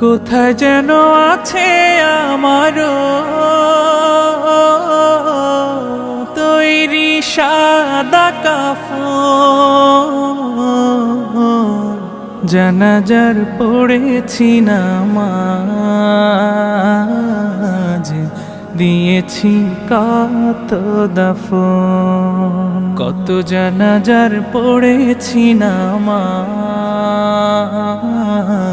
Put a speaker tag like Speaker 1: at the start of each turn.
Speaker 1: কোথায় যেন আছে আমারও তৈরি সাদা কাফন। জানাজার পড়েছি না নামাজ, দিয়েছি কত দফন। কত জানাজার পড়েছি না নামাজ।